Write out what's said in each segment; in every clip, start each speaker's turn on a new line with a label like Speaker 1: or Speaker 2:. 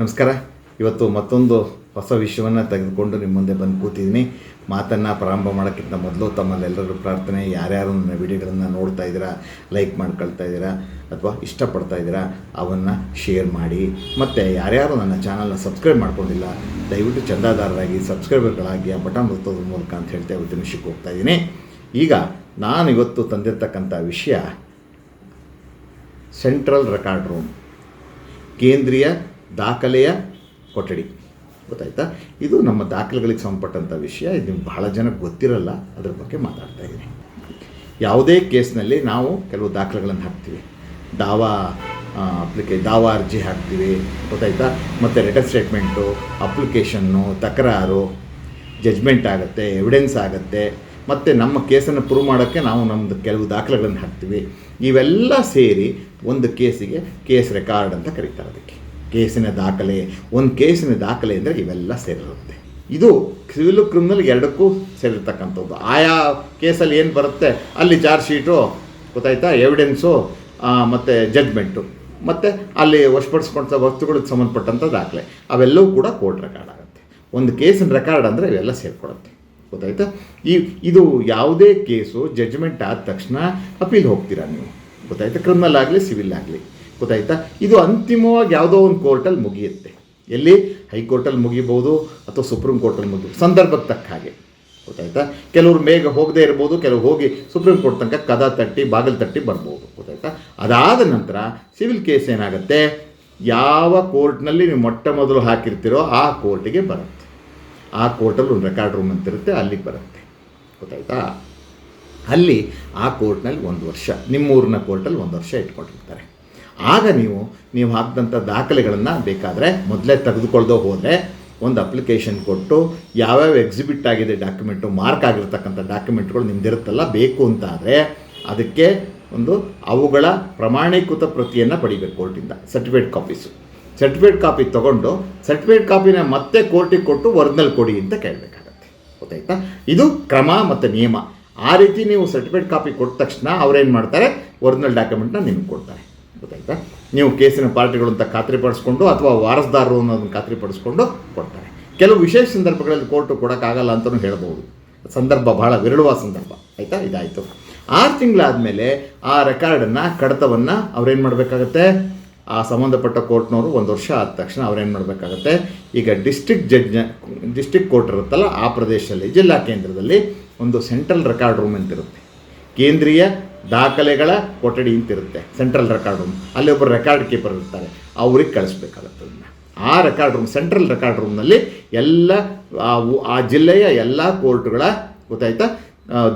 Speaker 1: ನಮಸ್ಕಾರ. ಇವತ್ತು ಮತ್ತೊಂದು ಹೊಸ ವಿಷಯವನ್ನು ತೆಗೆದುಕೊಂಡು ನಿಮ್ಮ ಮುಂದೆ ಬಂದು ಕೂತಿದ್ದೀನಿ. ಮಾತನ್ನು ಪ್ರಾರಂಭ ಮಾಡೋಕ್ಕಿಂತ ಮೊದಲು ತಮ್ಮಲ್ಲೆಲ್ಲರೂ ಪ್ರಾರ್ಥನೆ, ಯಾರ್ಯಾರು ನನ್ನ ವಿಡಿಯೋಗಳನ್ನು ನೋಡ್ತಾ ಇದ್ದೀರಾ, ಲೈಕ್ ಮಾಡ್ಕೊಳ್ತಾ ಇದ್ದೀರಾ, ಅಥವಾ ಇಷ್ಟಪಡ್ತಾ ಇದ್ದೀರಾ, ಅವನ್ನು ಶೇರ್ ಮಾಡಿ. ಮತ್ತು ಯಾರ್ಯಾರು ನನ್ನ ಚಾನಲ್ನ ಸಬ್ಸ್ಕ್ರೈಬ್ ಮಾಡ್ಕೊಂಡಿಲ್ಲ, ದಯವಿಟ್ಟು ಚಂದಾದಾರರಾಗಿ ಸಬ್ಸ್ಕ್ರೈಬರ್ಗಳಾಗಿ ಆ ಬಟನ್ ಒತ್ತೋದ್ರ ಮೂಲಕ ಅಂತ ಹೇಳ್ತಾ ಇವತ್ತು ವಿಷಯಕ್ಕೆ ಹೋಗ್ತಾ ಇದ್ದೀನಿ. ಈಗ ನಾನು ಇವತ್ತು ತಂದಿರ್ತಕ್ಕಂಥ ವಿಷಯ, ಸೆಂಟ್ರಲ್ ರೆಕಾರ್ಡ್ ರೂಮ್, ಕೇಂದ್ರೀಯ ದಾಖಲೆಯ ಕೊಠಡಿ. ಗೊತ್ತಾಯ್ತಾ? ಇದು ನಮ್ಮ ದಾಖಲೆಗಳಿಗೆ ಸಂಬಂಧಪಟ್ಟಂಥ ವಿಷಯ. ಇದು ನಿಮ್ಗೆ ಬಹಳ ಜನಕ್ಕೆ ಗೊತ್ತಿರಲ್ಲ. ಅದ್ರ ಬಗ್ಗೆ ಮಾತಾಡ್ತಾ ಇದ್ದೀನಿ. ಯಾವುದೇ ಕೇಸ್ನಲ್ಲಿ ನಾವು ಕೆಲವು ದಾಖಲೆಗಳನ್ನು ಹಾಕ್ತೀವಿ. ದಾವಾ ಅಪ್ಲಿಕೇ, ದಾವಾ ಅರ್ಜಿ ಹಾಕ್ತೀವಿ. ಗೊತ್ತಾಯ್ತಾ? ಮತ್ತು ರಿಟರ್ನ್ ಸ್ಟೇಟ್ಮೆಂಟು ಅಪ್ಲಿಕೇಶನ್ನು ತಕರಾರು, ಜಜ್ಮೆಂಟ್ ಆಗುತ್ತೆ, ಎವಿಡೆನ್ಸ್ ಆಗುತ್ತೆ. ಮತ್ತು ನಮ್ಮ ಕೇಸನ್ನು ಪ್ರೂವ್ ಮಾಡೋಕ್ಕೆ ನಾವು ನಮ್ಮದು ಕೆಲವು ದಾಖಲೆಗಳನ್ನು ಹಾಕ್ತೀವಿ. ಇವೆಲ್ಲ ಸೇರಿ ಒಂದು ಕೇಸಿಗೆ ಕೇಸ್ ರೆಕಾರ್ಡ್ ಅಂತ ಕರೀತಾರೆ ಅದಕ್ಕೆ. ಕೇಸಿನ ದಾಖಲೆ, ಒಂದು ಕೇಸಿನ ದಾಖಲೆ ಅಂದರೆ ಇವೆಲ್ಲ ಸೇರಿರುತ್ತೆ. ಇದು ಸಿವಿಲ್ ಕ್ರಿಮಿನಲ್ ಎರಡಕ್ಕೂ ಸೇರಿರ್ತಕ್ಕಂಥದ್ದು. ಆಯಾ ಕೇಸಲ್ಲಿ ಏನು ಬರುತ್ತೆ? ಅಲ್ಲಿ ಚಾರ್ಜ್ ಶೀಟು, ಗೊತ್ತಾಯ್ತಾ? ಎವಿಡೆನ್ಸು ಮತ್ತು ಜಡ್ಜ್ಮೆಂಟು ಮತ್ತು ಅಲ್ಲಿ ವಶಪಡಿಸ್ಕೊಂಡ ವಸ್ತುಗಳಿಗೆ ಸಂಬಂಧಪಟ್ಟಂಥ ದಾಖಲೆ. ಅವೆಲ್ಲವೂ ಕೂಡ ಕೋರ್ಟ್ ರೆಕಾರ್ಡ್ ಆಗುತ್ತೆ. ಒಂದು ಕೇಸಿನ ರೆಕಾರ್ಡ್ ಅಂದರೆ ಇವೆಲ್ಲ ಸೇರಿಕೊಡುತ್ತೆ. ಗೊತ್ತಾಯ್ತಾ? ಈ, ಇದು ಯಾವುದೇ ಕೇಸು ಜಡ್ಜ್ಮೆಂಟ್ ಆದ ತಕ್ಷಣ ಅಪೀಲ್ ಹೋಗ್ತೀರಾ ನೀವು? ಗೊತ್ತಾಯ್ತಾ? ಕ್ರಿಮಿನಲ್ ಆಗಲಿ, ಸಿವಿಲ್ ಆಗಲಿ. ಗೊತ್ತಾಯ್ತಾ? ಇದು ಅಂತಿಮವಾಗಿ ಯಾವುದೋ ಒಂದು ಕೋರ್ಟಲ್ಲಿ ಮುಗಿಯುತ್ತೆ. ಎಲ್ಲಿ? ಹೈಕೋರ್ಟಲ್ಲಿ ಮುಗಿಬೋದು ಅಥವಾ ಸುಪ್ರೀಂ ಕೋರ್ಟಲ್ಲಿ ಮುಗಿಬೋದು? ಸಂದರ್ಭಕ್ಕೆ ತಕ್ಕ ಹಾಗೆ. ಗೊತ್ತಾಯ್ತಾ? ಕೆಲವರು ಬೇಗ ಹೋಗದೇ ಇರ್ಬೋದು, ಕೆಲವರು ಹೋಗಿ ಸುಪ್ರೀಂ ಕೋರ್ಟ್ ತನಕ ಕದ ತಟ್ಟಿ, ಬಾಗಿಲು ತಟ್ಟಿ ಬರ್ಬೋದು. ಗೊತ್ತಾಯ್ತಾ? ಅದಾದ ನಂತರ ಸಿವಿಲ್ ಕೇಸ್ ಏನಾಗುತ್ತೆ? ಯಾವ ಕೋರ್ಟ್ನಲ್ಲಿ ನೀವು ಮೊಟ್ಟ ಮೊದಲು ಹಾಕಿರ್ತೀರೋ ಆ ಕೋರ್ಟಿಗೆ ಬರುತ್ತೆ. ಆ ಕೋರ್ಟಲ್ಲಿ ಒಂದು ರೆಕಾರ್ಡ್ ರೂಮ್ ಅಂತಿರುತ್ತೆ ಅಲ್ಲಿಗೆ ಬರುತ್ತೆ. ಗೊತ್ತಾಯ್ತಾ? ಅಲ್ಲಿ ಆ ಕೋರ್ಟ್ನಲ್ಲಿ ಒಂದು ವರ್ಷ, ನಿಮ್ಮೂರಿನ ಕೋರ್ಟಲ್ಲಿ ಒಂದು ವರ್ಷ ಇಟ್ಕೊಂಡಿರ್ತಾರೆ. ಆಗ ನೀವು ನೀವು ಹಾಕಿದಂಥ ದಾಖಲೆಗಳನ್ನು ಬೇಕಾದರೆ ಮೊದಲೇ ತೆಗೆದುಕೊಳ್ದೋ ಹೋದರೆ ಒಂದು ಅಪ್ಲಿಕೇಶನ್ ಕೊಟ್ಟು ಯಾವ್ಯಾವ ಎಕ್ಸಿಬಿಟ್ ಆಗಿದೆ ಡಾಕ್ಯುಮೆಂಟು ಮಾರ್ಕ್ ಆಗಿರ್ತಕ್ಕಂಥ ಡಾಕ್ಯುಮೆಂಟ್ಗಳು ನಿಮ್ದಿರುತ್ತಲ್ಲ, ಬೇಕು ಅಂತ ಆದರೆ ಅದಕ್ಕೆ ಒಂದು ಅವುಗಳ ಪ್ರಮಾಣೀಕೃತ ಪ್ರತಿಯನ್ನು ಪಡಿಬೇಕು ಕೋರ್ಟಿಂದ ಸರ್ಟಿಫಿಕೇಟ್ ಕಾಪೀಸು ಸರ್ಟಿಫಿಕೇಟ್ ಕಾಪಿ ತೊಗೊಂಡು ಸರ್ಟಿಫಿಕೇಟ್ ಕಾಪಿನ ಮತ್ತೆ ಕೋರ್ಟಿಗೆ ಕೊಟ್ಟು ಒರಿಜಿನಲ್ ಕೊಡಿ ಅಂತ ಕೇಳಬೇಕಾಗತ್ತೆ. ಗೊತ್ತಾಯ್ತಾ? ಇದು ಕ್ರಮ ಮತ್ತು ನಿಯಮ. ಆ ರೀತಿ ನೀವು ಸರ್ಟಿಫಿಕೇಟ್ ಕಾಪಿ ಕೊಟ್ಟ ತಕ್ಷಣ ಅವ್ರೇನು ಮಾಡ್ತಾರೆ? ಒರಿಜಿನಲ್ ಡಾಕ್ಯುಮೆಂಟ್ನ ನಿಮ್ಗೆ ಕೊಡ್ತಾರೆ. ಗೊತ್ತಾಯ್ತಾ? ನೀವು ಕೇಸಿನ ಪಾರ್ಟಿಗಳು ಅಂತ ಖಾತ್ರಿಪಡಿಸ್ಕೊಂಡು ಅಥವಾ ವಾರಸ್ದಾರರು ಅನ್ನೋದನ್ನು ಖಾತ್ರಿಪಡಿಸ್ಕೊಂಡು ಕೊಡ್ತಾರೆ. ಕೆಲವು ವಿಶೇಷ ಸಂದರ್ಭಗಳಲ್ಲಿ ಕೋರ್ಟು ಕೊಡೋಕ್ಕಾಗಲ್ಲ ಅಂತಲೂ ಹೇಳ್ಬೋದು. ಸಂದರ್ಭ ಬಹಳ ವಿರಳವಾದ ಸಂದರ್ಭ. ಆಯಿತಾ? ಇದಾಯಿತು. ಆರು ತಿಂಗಳಾದಮೇಲೆ ಆ ರೆಕಾರ್ಡನ್ನು, ಕಡತವನ್ನು ಅವ್ರೇನು ಮಾಡಬೇಕಾಗತ್ತೆ? ಆ ಸಂಬಂಧಪಟ್ಟ ಕೋರ್ಟ್ನವರು ಒಂದು ವರ್ಷ ಆದ ತಕ್ಷಣ ಅವ್ರೇನು ಮಾಡಬೇಕಾಗತ್ತೆ? ಈಗ ಡಿಸ್ಟಿಕ್ ಜಡ್ಜ್ ಡಿಸ್ಟಿಕ್ ಕೋರ್ಟ್ ಇರುತ್ತಲ್ಲ, ಆ ಪ್ರದೇಶದಲ್ಲಿ, ಜಿಲ್ಲಾ ಕೇಂದ್ರದಲ್ಲಿ ಒಂದು ಸೆಂಟ್ರಲ್ ರೆಕಾರ್ಡ್ ರೂಮ್ ಅಂತಿರುತ್ತೆ. ಕೇಂದ್ರೀಯ ದಾಖಲೆಗಳ ಕೊಠಡಿ ಅಂತಿರುತ್ತೆ ಸೆಂಟ್ರಲ್ ರೆಕಾರ್ಡ್ ರೂಮ್ ಅಲ್ಲಿ ಒಬ್ಬರು ರೆಕಾರ್ಡ್ ಕೀಪರ್ ಇರ್ತಾರೆ. ಅವ್ರಿಗೆ ಕಳಿಸ್ಬೇಕಾಗತ್ತೆ ಅದನ್ನು. ಆ ರೆಕಾರ್ಡ್ ರೂಮ್ ಸೆಂಟ್ರಲ್ ರೆಕಾರ್ಡ್ ರೂಮ್ನಲ್ಲಿ ಎಲ್ಲ, ಆ ಜಿಲ್ಲೆಯ ಎಲ್ಲ ಕೋರ್ಟ್ಗಳ ಗೊತ್ತಾಯ್ತಾ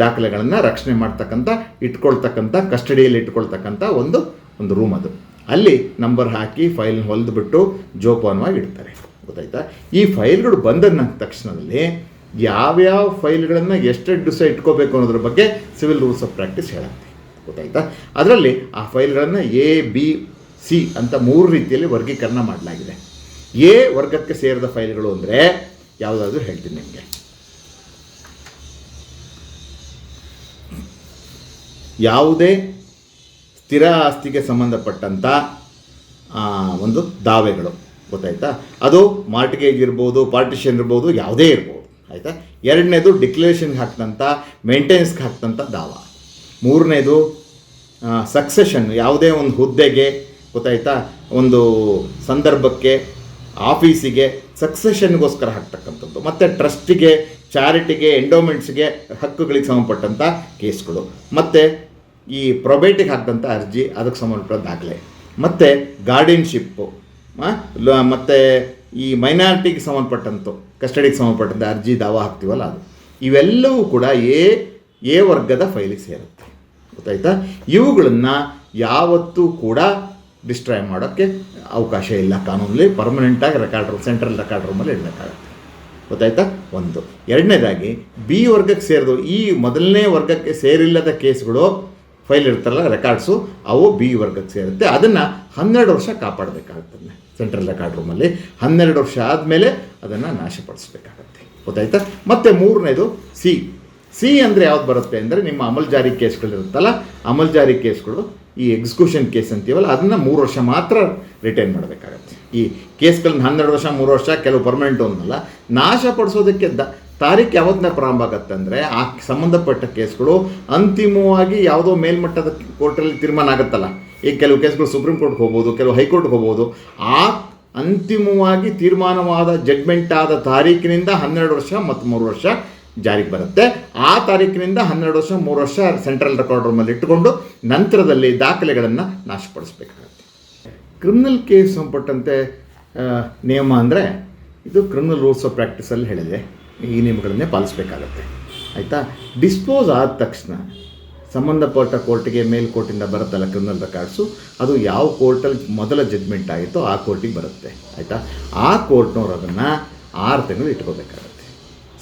Speaker 1: ದಾಖಲೆಗಳನ್ನು ರಕ್ಷಣೆ ಮಾಡ್ತಕ್ಕಂಥ, ಇಟ್ಕೊಳ್ತಕ್ಕಂಥ ಕಸ್ಟಡಿಯಲ್ಲಿ ಇಟ್ಕೊಳ್ತಕ್ಕಂಥ ಒಂದು ಒಂದು ರೂಮ್ ಅದು. ಅಲ್ಲಿ ನಂಬರ್ ಹಾಕಿ ಫೈಲ್ ಹೊಲಿದ್ಬಿಟ್ಟು ಜೋಪಾನವಾಗಿ ಇಡ್ತಾರೆ. ಗೊತ್ತಾಯ್ತಾ? ಈ ಫೈಲ್ಗಳು ಬಂದ ತಕ್ಷಣದಲ್ಲಿ ಯಾವ್ಯಾವ ಫೈಲ್ಗಳನ್ನು ಎಷ್ಟೆಷ್ಟು ದಿವಸ ಇಟ್ಕೋಬೇಕು ಅನ್ನೋದ್ರ ಬಗ್ಗೆ ಸಿವಿಲ್ ರೂಲ್ಸ್ ಆಫ್ ಪ್ರಾಕ್ಟೀಸ್ ಹೇಳುತ್ತೆ. ಗೊತ್ತಾಯ್ತಾ? ಅದರಲ್ಲಿ ಆ ಫೈಲ್ಗಳನ್ನು ಎ, ಬಿ, ಸಿ ಅಂತ ಮೂರು ರೀತಿಯಲ್ಲಿ ವರ್ಗೀಕರಣ ಮಾಡಲಾಗಿದೆ. ಎ ವರ್ಗಕ್ಕೆ ಸೇರಿದ ಫೈಲ್ಗಳು ಅಂದರೆ ಯಾವುದಾದ್ರೂ ಹೇಳ್ತೀನಿ ನಿಮಗೆ. ಯಾವುದೇ ಸ್ಥಿರ ಆಸ್ತಿಗೆ ಸಂಬಂಧಪಟ್ಟಂಥ ಒಂದು ದಾವೆಗಳು. ಗೊತ್ತಾಯ್ತಾ? ಅದು ಮಾರ್ಟಿಗೇಜ್ ಇರ್ಬೋದು ಪಾರ್ಟಿಷನ್ ಇರ್ಬೋದು, ಯಾವುದೇ ಇರ್ಬೋದು. ಆಯಿತಾ? ಎರಡನೇದು ಡಿಕ್ಲರೇಷನ್ಗೆ ಹಾಕ್ತಂಥ ಮೇಂಟೆನೆನ್ಸ್ಗೆ ಹಾಕ್ತಂಥ ದಾವ. ಮೂರನೇದು ಸಕ್ಸೆಷನ್ ಯಾವುದೇ ಒಂದು ಹುದ್ದೆಗೆ, ಗೊತ್ತಾಯ್ತಾ? ಒಂದು ಸಂದರ್ಭಕ್ಕೆ, ಆಫೀಸಿಗೆ ಸಕ್ಸೆಷನ್ಗೋಸ್ಕರ ಹಾಕ್ತಕ್ಕಂಥದ್ದು. ಮತ್ತು ಟ್ರಸ್ಟಿಗೆ, ಚಾರಿಟಿಗೆ ಎಂಡೋಮೆಂಟ್ಸ್ಗೆ ಹಕ್ಕುಗಳಿಗೆ ಸಂಬಂಧಪಟ್ಟಂಥ ಕೇಸ್ಗಳು. ಮತ್ತು ಈ ಪ್ರೊಬೇಟಿಗೆ ಹಾಕಿದಂಥ ಅರ್ಜಿ, ಅದಕ್ಕೆ ಸಂಬಂಧಪಟ್ಟ ದಾಖಲೆ. ಮತ್ತು ಗಾರ್ಡಿಯನ್ಶಿಪ್ಪು ಮತ್ತು ಈ ಮೈನಾರಿಟಿಗೆ ಸಂಬಂಧಪಟ್ಟಂಥ ಕಸ್ಟಡಿಗೆ ಸಂಬಂಧಪಟ್ಟಂಥ ಅರ್ಜಿ, ದಾವ ಹಾಕ್ತೀವಲ್ಲ ಅದು. ಇವೆಲ್ಲವೂ ಕೂಡ ಎ ಎ ವರ್ಗದ ಫೈಲಿಗೆ ಸೇರುತ್ತೆ. ಗೊತ್ತಾಯ್ತಾ? ಇವುಗಳನ್ನು ಯಾವತ್ತೂ ಕೂಡ ಡಿಸ್ಟ್ರಾಯ್ ಮಾಡೋಕ್ಕೆ ಅವಕಾಶ ಇಲ್ಲ ಕಾನೂನಲ್ಲಿ. ಪರ್ಮನೆಂಟಾಗಿ ರೆಕಾರ್ಡ್ ರೂಮ್ ಸೆಂಟ್ರಲ್ ರೆಕಾರ್ಡ್ ರೂಮಲ್ಲಿ ಇಡಬೇಕಾಗುತ್ತೆ. ಗೊತ್ತಾಯ್ತಾ? ಒಂದು. ಎರಡನೇದಾಗಿ ಬಿ ವರ್ಗಕ್ಕೆ ಸೇರಿದು ಈ ಮೊದಲನೇ ವರ್ಗಕ್ಕೆ ಸೇರಿಲ್ಲದ ಕೇಸ್ಗಳು ಫೈಲ್ ಇರ್ತಾರಲ್ಲ ರೆಕಾರ್ಡ್ಸು ಅವು ಬಿ ವರ್ಗಕ್ಕೆ ಸೇರುತ್ತೆ. ಅದನ್ನು ಹನ್ನೆರಡು ವರ್ಷ ಕಾಪಾಡಬೇಕಾಗುತ್ತೆ ಸೆಂಟ್ರಲ್ ರೆಕಾರ್ಡ್ ರೂಮಲ್ಲಿ ಹನ್ನೆರಡು ವರ್ಷ ಆದಮೇಲೆ ಅದನ್ನು ನಾಶಪಡಿಸಬೇಕಾಗುತ್ತೆ. ಗೊತ್ತಾಯ್ತಾ? ಮತ್ತು ಮೂರನೇದು ಸಿ ಸಿ ಅಂದರೆ ಯಾವ್ದು ಬರುತ್ತೆ ಅಂದರೆ ನಿಮ್ಮ ಅಮಲ್ ಜಾರಿ ಕೇಸ್ಗಳಿರುತ್ತಲ್ಲ, ಅಮಲ್ ಜಾರಿ ಕೇಸ್ಗಳು ಈ ಎಕ್ಸಿಕ್ಯೂಷನ್ ಕೇಸ್ ಅಂತೀವಲ್ಲ, ಅದನ್ನು ಮೂರು ವರ್ಷ ಮಾತ್ರ ರಿಟೈನ್ ಮಾಡಬೇಕಾಗತ್ತೆ. ಈ ಕೇಸ್ಗಳನ್ನ ಹನ್ನೆರಡು ವರ್ಷ, ಮೂರು ವರ್ಷ, ಕೆಲವು ಪರ್ಮನೆಂಟ್ ಒಂದಲ್ಲ, ನಾಶ ಪಡಿಸೋದಕ್ಕೆ ದ ತಾರೀಕು ಯಾವತ್ತಿನ ಪ್ರಾರಂಭ ಆಗುತ್ತೆ ಅಂದರೆ ಆ ಸಂಬಂಧಪಟ್ಟ ಕೇಸ್ಗಳು ಅಂತಿಮವಾಗಿ ಯಾವುದೋ ಮೇಲ್ಮಟ್ಟದ ಕೋರ್ಟಲ್ಲಿ ತೀರ್ಮಾನ ಆಗುತ್ತಲ್ಲ. ಈಗ ಕೆಲವು ಕೇಸ್ಗಳು ಸುಪ್ರೀಂ ಕೋರ್ಟ್ಗೆ ಹೋಗ್ಬೋದು, ಕೆಲವು ಹೈಕೋರ್ಟ್ಗೆ ಹೋಗ್ಬೋದು, ಆ ಅಂತಿಮವಾಗಿ ತೀರ್ಮಾನವಾದ ಜಡ್ಮೆಂಟ್ ಆದ ತಾರೀಕಿನಿಂದ ಹನ್ನೆರಡು ವರ್ಷ ಮತ್ತು ಮೂರು ವರ್ಷ ಜಾರಿಗೆ ಬರುತ್ತೆ. ಆ ತಾರೀಕಿನಿಂದ ಹನ್ನೆರಡು ವರ್ಷ, ಮೂರು ವರ್ಷ ಸೆಂಟ್ರಲ್ ರೆಕಾರ್ಡ್ ರೂಮಲ್ಲಿ ಇಟ್ಟುಕೊಂಡು ನಂತರದಲ್ಲಿ ದಾಖಲೆಗಳನ್ನು ನಾಶಪಡಿಸಬೇಕಾಗುತ್ತೆ. ಕ್ರಿಮಿನಲ್ ಕೇಸ್ ಸಂಪಟ್ಟಂತೆ ನಿಯಮ ಅಂದರೆ ಇದು ಕ್ರಿಮಿನಲ್ ರೂಲ್ಸ್ ಆಫ್ ಪ್ರಾಕ್ಟೀಸಲ್ಲಿ ಹೇಳಿದೆ. ಈ ನಿಯಮಗಳನ್ನೇ ಪಾಲಿಸಬೇಕಾಗತ್ತೆ. ಆಯಿತಾ? ಡಿಸ್ಪೋಸ್ ಆದ ತಕ್ಷಣ ಸಂಬಂಧಪಟ್ಟ ಕೋರ್ಟಿಗೆ ಮೇಲ್ ಕೋರ್ಟಿಂದ ಬರುತ್ತಲ್ಲ ಕ್ರಿಮಿನಲ್ ರೆಕಾರ್ಡ್ಸು, ಅದು ಯಾವ ಕೋರ್ಟಲ್ಲಿ ಮೊದಲ ಜಡ್ಮೆಂಟ್ ಆಗಿತ್ತೋ ಆ ಕೋರ್ಟಿಗೆ ಬರುತ್ತೆ. ಆಯಿತಾ? ಆ ಕೋರ್ಟ್ನವ್ರು ಅದನ್ನು ಆರು ತಿಂಗಳು ಇಟ್ಕೋಬೇಕಾಗತ್ತೆ.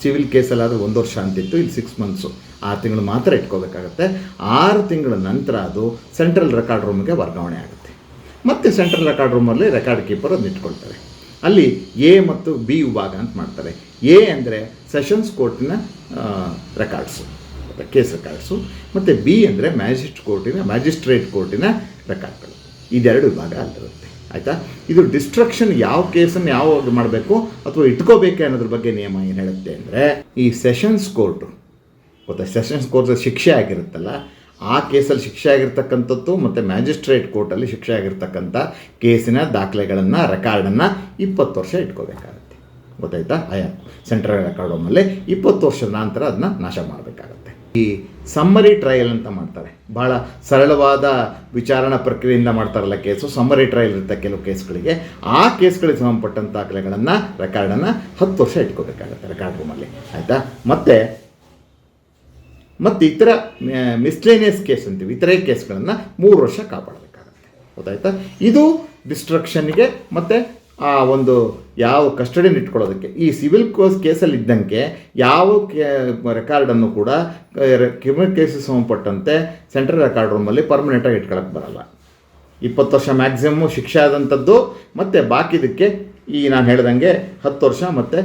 Speaker 1: ಸಿವಿಲ್ ಕೇಸಲ್ಲಾದರೆ ಒಂದು ವರ್ಷ ಅಂತಿತ್ತು ಇಲ್ಲಿ ಸಿಕ್ಸ್ ಮಂತ್ಸು ಆರು ತಿಂಗಳು ಮಾತ್ರ ಇಟ್ಕೋಬೇಕಾಗತ್ತೆ. ಆರು ತಿಂಗಳ ನಂತರ ಅದು ಸೆಂಟ್ರಲ್ ರೆಕಾರ್ಡ್ ರೂಮ್ಗೆ ವರ್ಗಾವಣೆ ಆಗುತ್ತೆ. ಮತ್ತು ಸೆಂಟ್ರಲ್ ರೆಕಾರ್ಡ್ ರೂಮಲ್ಲಿ ರೆಕಾರ್ಡ್ ಕೀಪರ್ ಅದನ್ನ ಇಟ್ಕೊಳ್ತಾರೆ. ಅಲ್ಲಿ ಎ ಮತ್ತು ಬಿ ವಿಭಾಗ ಅಂತ ಮಾಡ್ತಾರೆ. ಎ ಅಂದರೆ ಸೆಷನ್ಸ್ ಕೋರ್ಟಿನ ರೆಕಾರ್ಡ್ಸು ಕೇಸ್ ರೆಕಾರ್ಡ್ಸು ಮತ್ತು ಬಿ ಅಂದರೆ ಮ್ಯಾಜಿಸ್ಟ್ರೇಟ್ ಕೋರ್ಟಿನ ಮ್ಯಾಜಿಸ್ಟ್ರೇಟ್ ಕೋರ್ಟಿನ ರೆಕಾರ್ಡ್ಗಳು ಇದೆರಡು ವಿಭಾಗ ಅಲ್ಲಿರುತ್ತೆ. ಆಯಿತಾ? ಇದು ಡಿಸ್ಟ್ರಕ್ಷನ್ ಯಾವ ಕೇಸನ್ನು ಯಾವಾಗ ಮಾಡಬೇಕು ಅಥವಾ ಇಟ್ಕೋಬೇಕು ಅನ್ನೋದ್ರ ಬಗ್ಗೆ ನಿಯಮ ಏನು ಹೇಳುತ್ತೆ ಅಂದರೆ, ಈ ಸೆಷನ್ಸ್ ಕೋರ್ಟು ಗೊತ್ತಾ ಸೆಷನ್ಸ್ ಕೋರ್ಟ್ ಶಿಕ್ಷೆ ಆಗಿರುತ್ತಲ್ಲ, ಆ ಕೇಸಲ್ಲಿ ಶಿಕ್ಷೆ ಆಗಿರ್ತಕ್ಕಂಥದ್ದು ಮತ್ತು ಮ್ಯಾಜಿಸ್ಟ್ರೇಟ್ ಕೋರ್ಟಲ್ಲಿ ಶಿಕ್ಷೆ ಆಗಿರ್ತಕ್ಕಂಥ ಕೇಸಿನ ದಾಖಲೆಗಳನ್ನು ರೆಕಾರ್ಡನ್ನು ಇಪ್ಪತ್ತು ವರ್ಷ ಇಟ್ಕೋಬೇಕಾಗುತ್ತೆ. ಗೊತ್ತಾಯ್ತಾ? ಆಯಾ ಸೆಂಟ್ರಲ್ ರೆಕಾರ್ಡ್ ಹೋಮಲ್ಲಿ ಇಪ್ಪತ್ತು ವರ್ಷದ ನಂತರ ಅದನ್ನ ನಾಶ ಮಾಡಬೇಕಾಗತ್ತೆ. ಈ ಸಮ್ಮರಿ ಟ್ರಯಲ್ ಅಂತ ಮಾಡ್ತಾರೆ. ಭಾಳ ಸರಳವಾದ ವಿಚಾರಣಾ ಪ್ರಕ್ರಿಯೆಯಿಂದ ಮಾಡ್ತಾರಲ್ಲ ಕೇಸು ಸಮ್ಮರಿ ಟ್ರಯಲ್ ಇರುತ್ತೆ ಕೆಲವು ಕೇಸ್ಗಳಿಗೆ ಆ ಕೇಸ್ಗಳಿಗೆ ಸಂಬಂಧಪಟ್ಟಂಥ ದಾಖಲೆಗಳನ್ನು ರೆಕಾರ್ಡನ್ನು ಹತ್ತು ವರ್ಷ ಇಟ್ಕೋಬೇಕಾಗುತ್ತೆ ರೆಕಾರ್ಡ್ ರೂಮಲ್ಲಿ ಆಯಿತಾ? ಮತ್ತು ಮತ್ತು ಇತರ ಮಿಸ್ಲೇನಿಯಸ್ ಕೇಸ್ ಅಂತೀವಿ. ಇತರೆ ಕೇಸ್ಗಳನ್ನು ಮೂರು ವರ್ಷ ಕಾಪಾಡಬೇಕಾಗತ್ತೆ. ಗೊತ್ತಾಯ್ತಾ? ಇದು ಡಿಸ್ಟ್ರಕ್ಷನ್ಗೆ ಮತ್ತು ಆ, ಒಂದು ಯಾವ ಕಸ್ಟಡಿನ ಇಟ್ಕೊಳ್ಳೋದಕ್ಕೆ. ಈ ಸಿವಿಲ್ ಕೋಸ್ ಕೇಸಲ್ಲಿ ಇದ್ದಂಗೆ ಯಾವ ಕೇ ರೆಕಾರ್ಡನ್ನು ಕೂಡ ಕ್ರಿಮಿನಲ್ ಕೇಸಿಗೆ ಸಂಬಂಧಪಟ್ಟಂತೆ ಸೆಂಟ್ರಲ್ ರೆಕಾರ್ಡ್ ರೂಮಲ್ಲಿ ಪರ್ಮನೆಂಟಾಗಿ ಇಟ್ಕೊಳಕ್ಕೆ ಬರಲ್ಲ. ಇಪ್ಪತ್ತು ವರ್ಷ ಮ್ಯಾಕ್ಸಿಮಮ್ ಶಿಕ್ಷೆ ಆದಂಥದ್ದು, ಮತ್ತು ಬಾಕಿದಕ್ಕೆ ಈ ನಾನು ಹೇಳ್ದಂಗೆ ಹತ್ತು ವರ್ಷ ಮತ್ತು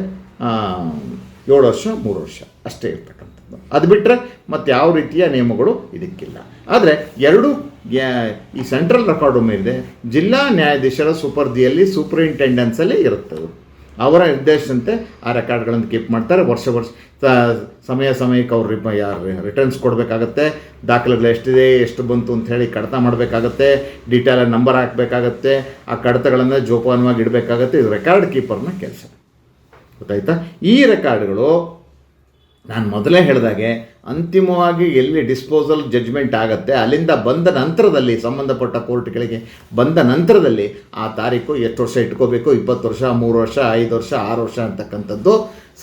Speaker 1: ಏಳು ವರ್ಷ, ಮೂರು ವರ್ಷ ಅಷ್ಟೇ ಇರ್ತಕ್ಕಂಥದ್ದು. ಅದು ಬಿಟ್ಟರೆ ಮತ್ತು ಯಾವ ರೀತಿಯ ನಿಯಮಗಳು ಇದಕ್ಕಿಲ್ಲ. ಆದರೆ ಎರಡು ಈ ಸೆಂಟ್ರಲ್ ರೆಕಾರ್ಡ್ ರೂಮ್ ಇದೆ. ಜಿಲ್ಲಾ ನ್ಯಾಯಾಧೀಶರ ಸುಪರ್ದಿಯಲ್ಲಿ ಸೂಪರಿಂಟೆಂಡೆನ್ಸಲ್ಲಿ ಇರುತ್ತದು. ಅವರ ನಿರ್ದೇಶದಂತೆ ಆ ರೆಕಾರ್ಡ್ಗಳನ್ನು ಕೀಪ್ ಮಾಡ್ತಾರೆ. ವರ್ಷ ವರ್ಷ ಸಮಯ ಸಮಯಕ್ಕೆ ಅವ್ರು ಯಾರು ರಿಟರ್ನ್ಸ್ ಕೊಡಬೇಕಾಗತ್ತೆ. ದಾಖಲೆಗಳು ಎಷ್ಟಿದೆ, ಎಷ್ಟು ಬಂತು ಅಂತ ಹೇಳಿ ಕಡತ ಮಾಡಬೇಕಾಗತ್ತೆ. ಡೀಟೇಲ್ ನಂಬರ್ ಹಾಕಬೇಕಾಗತ್ತೆ. ಆ ಕಡತಗಳನ್ನು ಜೋಪಾನವಾಗಿ ಇಡಬೇಕಾಗತ್ತೆ. ಇದು ರೆಕಾರ್ಡ್ ಕೀಪರ್ನ ಕೆಲಸ. ಗೊತ್ತಾಯ್ತಾ? ಈ ರೆಕಾರ್ಡ್ಗಳು ನಾನು ಮೊದಲೇ ಹೇಳಿದಾಗೆ ಅಂತಿಮವಾಗಿ ಎಲ್ಲಿ ಡಿಸ್ಪೋಸಲ್ ಜಡ್ಜ್ಮೆಂಟ್ ಆಗುತ್ತೆ, ಅಲ್ಲಿಂದ ಬಂದ ನಂತರದಲ್ಲಿ, ಸಂಬಂಧಪಟ್ಟ ಕೋರ್ಟ್ಗಳಿಗೆ ಬಂದ ನಂತರದಲ್ಲಿ ಆ ತಾರೀಕು ಎಷ್ಟು ವರ್ಷ ಇಟ್ಕೋಬೇಕು? ಇಪ್ಪತ್ತು ವರ್ಷ, ಮೂರು ವರ್ಷ, ಐದು ವರ್ಷ, ಆರು ವರ್ಷ ಅಂತಕ್ಕಂಥದ್ದು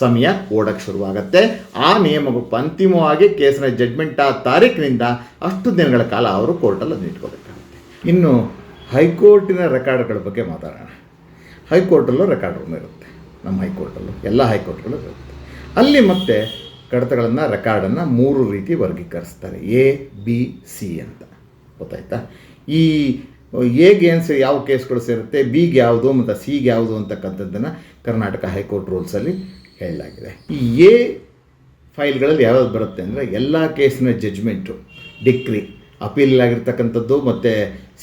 Speaker 1: ಸಮಯ ಓಡಕ್ಕೆ ಶುರುವಾಗುತ್ತೆ. ಆ ನಿಯಮಗಳು ಅಂತಿಮವಾಗಿ ಕೇಸಿನ ಜಡ್ಮೆಂಟ್ ಆ ತಾರೀಕಿನಿಂದ ಅಷ್ಟು ದಿನಗಳ ಕಾಲ ಅವರು ಕೋರ್ಟಲ್ಲಿ ಅದನ್ನ ಇಟ್ಕೋಬೇಕಾಗುತ್ತೆ ಇನ್ನು ಹೈಕೋರ್ಟಿನ ರೆಕಾರ್ಡ್ಗಳ ಬಗ್ಗೆ ಮಾತಾಡೋಣ. ಹೈಕೋರ್ಟಲ್ಲೂ ರೆಕಾರ್ಡ್ ರೂಮ್ ಇರುತ್ತೆ. ನಮ್ಮ ಹೈಕೋರ್ಟಲ್ಲೂ, ಎಲ್ಲ ಹೈಕೋರ್ಟ್ಗಳು ಇರುತ್ತೆ. ಅಲ್ಲಿ ಮತ್ತೆ ಕಡತಗಳನ್ನು ರೆಕಾರ್ಡನ್ನು ಮೂರು ರೀತಿ ವರ್ಗೀಕರಿಸ್ತಾರೆ. ಎ ಬಿ ಸಿ ಅಂತ. ಗೊತ್ತಾಯ್ತಾ? ಈ ಎಗೆ ಏನು ಯಾವ ಕೇಸ್ಗಳು ಸೇರುತ್ತೆ? ಬಿಗೆ ಯಾವುದು ಮತ್ತು ಸಿಗೆ ಯಾವುದು ಅಂತಕ್ಕಂಥದ್ದನ್ನು ಕರ್ನಾಟಕ ಹೈಕೋರ್ಟ್ ರೂಲ್ಸಲ್ಲಿ ಹೇಳಲಾಗಿದೆ. ಈ ಎ ಫೈಲ್ಗಳಲ್ಲಿ ಯಾವ್ಯಾವ್ದು ಬರುತ್ತೆ ಅಂದರೆ ಎಲ್ಲ ಕೇಸಿನ ಜಜ್ಮೆಂಟು ಡಿಕ್ರಿ ಅಪೀಲ್ ಆಗಿರ್ತಕ್ಕಂಥದ್ದು ಮತ್ತು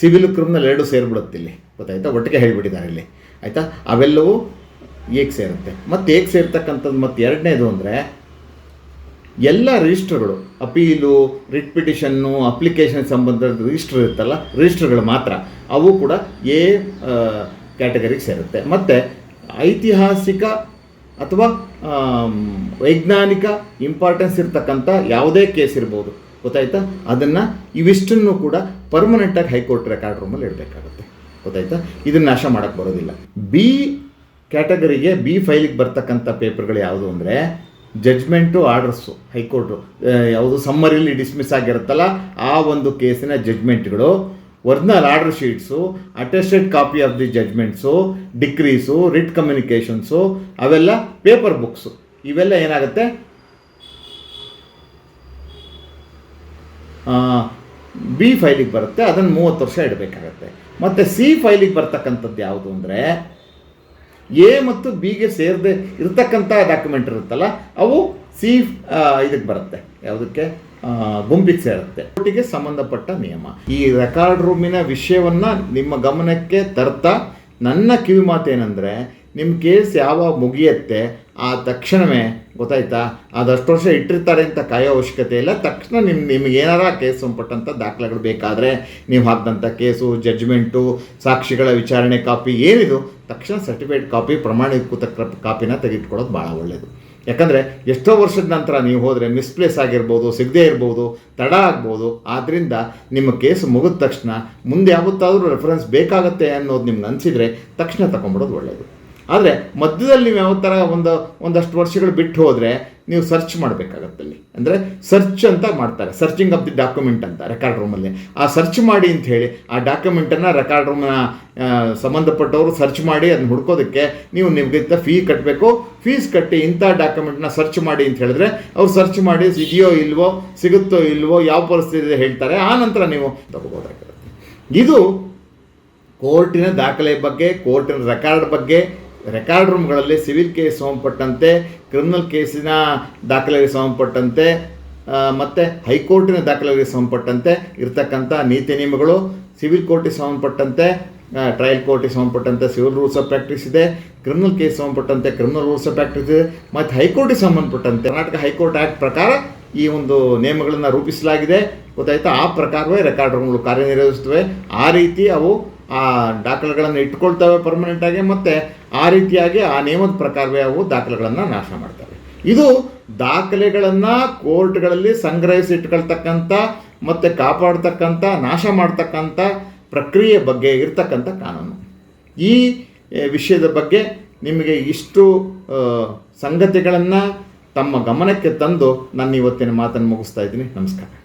Speaker 1: ಸಿವಿಲ್ ಕ್ರಿಮಿನಲ್ ಎರಡು ಸೇರಿಬಿಡುತ್ತೆ ಇಲ್ಲಿ. ಗೊತ್ತಾಯ್ತಾ? ಒಟ್ಟಿಗೆ ಹೇಳಿಬಿಟ್ಟಿದ್ದಾರೆ ಇಲ್ಲಿ. ಆಯಿತಾ? ಅವೆಲ್ಲವೂ ಏಕ್ ಸೇರುತ್ತೆ? ಮತ್ತು ಏಕ್ ಸೇರ್ತಕ್ಕಂಥದ್ದು ಮತ್ತು ಎರಡನೇದು ಅಂದರೆ ಎಲ್ಲ ರಿಜಿಸ್ಟರ್ಗಳು ಅಪೀಲು ರಿಟ್ ಪಿಟಿಷನ್ನು ಅಪ್ಲಿಕೇಶನ್ ಸಂಬಂಧದ ರಿಜಿಸ್ಟರ್ ಇರುತ್ತಲ್ಲ ರಿಜಿಸ್ಟರ್ಗಳು ಮಾತ್ರ, ಅವು ಕೂಡ ಎ ಕ್ಯಾಟಗರಿಗೆ ಸೇರುತ್ತೆ. ಮತ್ತು ಐತಿಹಾಸಿಕ ಅಥವಾ ವೈಜ್ಞಾನಿಕ ಇಂಪಾರ್ಟೆನ್ಸ್ ಇರತಕ್ಕಂಥ ಯಾವುದೇ ಕೇಸ್ ಇರ್ಬೋದು, ಗೊತ್ತಾಯ್ತಾ? ಅದನ್ನು ಇವಿಷ್ಟನ್ನು ಕೂಡ ಪರ್ಮನೆಂಟಾಗಿ ಹೈಕೋರ್ಟ್ ರೆಕಾರ್ಡ್ ರೂಮಲ್ಲಿ ಇಡಬೇಕಾಗುತ್ತೆ, ಗೊತ್ತಾಯ್ತಾ? ಇದನ್ನು ನಾಶ ಮಾಡೋಕ್ಕೆ ಬರೋದಿಲ್ಲ. ಬಿ ಕ್ಯಾಟಗರಿಗೆ ಬಿ ಫೈಲಿಗೆ ಬರ್ತಕ್ಕಂಥ ಪೇಪರ್ಗಳು ಯಾವುದು ಅಂದರೆ ಜಡ್ಜ್ಮೆಂಟು ಆರ್ಡರ್ಸು ಹೈಕೋರ್ಟು ಯಾವುದು ಸಮ್ಮರಿಲಿ ಡಿಸ್ಮಿಸ್ ಆಗಿರುತ್ತಲ್ಲ, ಆ ಒಂದು ಕೇಸಿನ ಜಡ್ಜ್ಮೆಂಟ್ಗಳು original order sheets attested copy of the judgements decrees writ communications ಅವೆಲ್ಲ ಪೇಪರ್ ಬುಕ್ಸು ಇವೆಲ್ಲ ಏನಾಗುತ್ತೆ? ಬಿ ಫೈಲಿಗೆ ಬರುತ್ತೆ, ಅದನ್ನು ಮೂವತ್ತು ವರ್ಷ ಇಡಬೇಕಾಗತ್ತೆ. ಮತ್ತು ಸಿ ಫೈಲಿಗೆ ಬರ್ತಕ್ಕಂಥದ್ದು ಯಾವುದು ಅಂದರೆ ಎ ಮತ್ತು ಬಿಗೆ ಸೇರದೆ ಇರತಕ್ಕಂಥ ಡಾಕ್ಯುಮೆಂಟ್ ಇರುತ್ತಲ್ಲ, ಅವು ಸಿ ಇದಕ್ಕೆ ಬರುತ್ತೆ. ಯಾವುದಕ್ಕೆ? ಗುಂಪಿಗೆ ಸೇರುತ್ತೆ. ಒಟ್ಟಿಗೆ ಸಂಬಂಧಪಟ್ಟ ನಿಯಮ. ಈ ರೆಕಾರ್ಡ್ ರೂಮಿನ ವಿಷಯವನ್ನು ನಿಮ್ಮ ಗಮನಕ್ಕೆ ತರ್ತಾ ನನ್ನ ಕಿವಿ ಮಾತೇನೆಂದರೆ ನಿಮ್ಮ ಕೇಸ್ ಯಾವಾಗ ಮುಗಿಯುತ್ತೆ, ಆ ತಕ್ಷಣವೇ ಗೊತ್ತಾಯ್ತಾ? ಅದಷ್ಟು ವರ್ಷ ಇಟ್ಟಿರ್ತಾರೆ ಅಂತ ಕಾಯೋ ಅವಶ್ಯಕತೆ ಇಲ್ಲ. ತಕ್ಷಣ ನಿಮ್ಮ ನಿಮ್ಗೆ ಏನಾರ ಕೇಸ್ ಸಂಪಟ್ಟಂಥ ದಾಖಲೆಗಳು ಬೇಕಾದರೆ, ನೀವು ಹಾಕಿದಂಥ ಕೇಸು ಜಡ್ಜ್ಮೆಂಟು ಸಾಕ್ಷಿಗಳ ವಿಚಾರಣೆ ಕಾಪಿ ಏನಿದು, ತಕ್ಷಣ ಸರ್ಟಿಫೈಡ್ ಕಾಪಿ, ಪ್ರಮಾಣೀಕೃತ ಕಾಪಿನ ತೆಗೆದುಕೊಳ್ಳೋದು ಭಾಳ ಒಳ್ಳೆಯದು ಯಾಕಂದರೆ ಎಷ್ಟೋ ವರ್ಷದ ನಂತರ ನೀವು ಹೋದರೆ ಮಿಸ್ಪ್ಲೇಸ್ ಆಗಿರ್ಬೋದು, ಸಿಗದೇ ಇರ್ಬೋದು, ತಡ ಆಗ್ಬೋದು. ಆದ್ದರಿಂದ ನಿಮ್ಮ ಕೇಸ್ ಮುಗಿದ ತಕ್ಷಣ ಮುಂದೆ ಯಾವತ್ತಾದರೂ ರೆಫರೆನ್ಸ್ ಬೇಕಾಗತ್ತೆ ಅನ್ನೋದು ನಿಮ್ಗೆ ಅನಿಸಿದರೆ ತಕ್ಷಣ ತಗೊಂಬಿಡೋದು ಒಳ್ಳೆಯದು ಆದರೆ ಮಧ್ಯದಲ್ಲಿ ನೀವು ಯಾವ ಥರ ಒಂದು, ಒಂದಷ್ಟು ವರ್ಷಗಳು ಬಿಟ್ಟು ಹೋದರೆ ನೀವು ಸರ್ಚ್ ಮಾಡಬೇಕಾಗತ್ತಲ್ಲಿ. ಅಂದರೆ ಸರ್ಚ್ ಅಂತ ಮಾಡ್ತಾರೆ. ಸರ್ಚಿಂಗ್ ಆಫ್ ದಿ ಡಾಕ್ಯುಮೆಂಟ್ ಅಂತ ರೆಕಾರ್ಡ್ ರೂಮಲ್ಲಿ ಆ ಸರ್ಚ್ ಮಾಡಿ ಅಂತ ಹೇಳಿ, ಆ ಡಾಕ್ಯುಮೆಂಟನ್ನು ರೆಕಾರ್ಡ್ ರೂಮ್ನ ಸಂಬಂಧಪಟ್ಟವರು ಸರ್ಚ್ ಮಾಡಿ ಅದನ್ನ ಹುಡ್ಕೋದಕ್ಕೆ ನೀವು ನಿಮಗಿಂತ ಫೀ ಕಟ್ಟಬೇಕು ಫೀಸ್ ಕಟ್ಟಿ ಇಂಥ ಡಾಕ್ಯುಮೆಂಟ್ನ ಸರ್ಚ್ ಮಾಡಿ ಅಂತ ಹೇಳಿದ್ರೆ, ಅವ್ರು ಸರ್ಚ್ ಮಾಡಿ ಇದೆಯೋ ಇಲ್ವೋ, ಸಿಗುತ್ತೋ ಇಲ್ವೋ, ಯಾವ ಪರಿಸ್ಥಿತಿ ಹೇಳ್ತಾರೆ. ಆ ನಂತರ ನೀವು ತಗೋಬೋದಾಗಿರುತ್ತೆ. ಇದು ಕೋರ್ಟಿನ ದಾಖಲೆ ಬಗ್ಗೆ, ಕೋರ್ಟಿನ ರೆಕಾರ್ಡ್ ಬಗ್ಗೆ ರೆಕಾರ್ಡ್ ರೂಮ್ಗಳಲ್ಲಿ ಸಿವಿಲ್ ಕೇಸ್ ಸಂಬಂಧಪಟ್ಟಂತೆ ಕ್ರಿಮಿನಲ್ ಕೇಸಿನ ದಾಖಲೆಗೆ ಸಂಬಂಧಪಟ್ಟಂತೆ ಮತ್ತು ಹೈಕೋರ್ಟಿನ ದಾಖಲೆಗೆ ಸಂಬಂಧಪಟ್ಟಂತೆ ಇರತಕ್ಕಂಥ ನೀತಿ ನಿಯಮಗಳು ಸಿವಿಲ್ ಕೋರ್ಟಿಗೆ ಸಂಬಂಧಪಟ್ಟಂತೆ ಟ್ರಯಲ್ ಕೋರ್ಟಿಗೆ ಸಂಬಂಧಪಟ್ಟಂತೆ ಸಿವಿಲ್ ರೂಲ್ಸ್ ಆಫ್ ಪ್ರಾಕ್ಟೀಸ್ ಇದೆ ಕ್ರಿಮಿನಲ್ ಕೇಸ್ ಸಂಬಂಧಪಟ್ಟಂತೆ ಕ್ರಿಮಿನಲ್ ರೂಲ್ಸ್ ಆಫ್ ಪ್ರಾಕ್ಟೀಸ್ ಇದೆ, ಮತ್ತು ಹೈಕೋರ್ಟಿಗೆ ಸಂಬಂಧಪಟ್ಟಂತೆ ಕರ್ನಾಟಕ ಹೈಕೋರ್ಟ್ ಆ್ಯಕ್ಟ್ ಪ್ರಕಾರ ಈ ಒಂದು ನಿಯಮಗಳನ್ನು ರೂಪಿಸಲಾಗಿದೆ. ಗೊತ್ತಾಯ್ತಾ? ಆ ಪ್ರಕಾರವೇ ರೆಕಾರ್ಡ್ ರೂಮ್ಗಳು ಕಾರ್ಯನಿರ್ವಹಿಸುತ್ತವೆ. ಆ ರೀತಿ ಅವು ಆ ದಾಖಲೆಗಳನ್ನು ಇಟ್ಕೊಳ್ತವೆ ಪರ್ಮನೆಂಟಾಗಿ ಮತ್ತು ಆ ರೀತಿಯಾಗಿ ಆ ನಿಯಮದ ಪ್ರಕಾರವೇ ಅವು ದಾಖಲೆಗಳನ್ನು ನಾಶ ಮಾಡ್ತವೆ. ಇದು ದಾಖಲೆಗಳನ್ನು ಕೋರ್ಟ್ಗಳಲ್ಲಿ ಸಂಗ್ರಹಿಸಿ ಇಟ್ಕೊಳ್ತಕ್ಕಂಥ ಮತ್ತೆ ಕಾಪಾಡ್ತಕ್ಕಂಥ, ನಾಶ ಮಾಡ್ತಕ್ಕಂಥ ಪ್ರಕ್ರಿಯೆ ಬಗ್ಗೆ ಇರ್ತಕ್ಕಂಥ ಕಾನೂನು. ಈ ವಿಷಯದ ಬಗ್ಗೆ ನಿಮಗೆ ಇಷ್ಟು ಸಂಗತಿಗಳನ್ನು ತಮ್ಮ ಗಮನಕ್ಕೆ ತಂದು ನಾನು ಇವತ್ತಿನ ಮಾತನ್ನು ಮುಗಿಸ್ತಾ ಇದ್ದೀನಿ. ನಮಸ್ಕಾರ.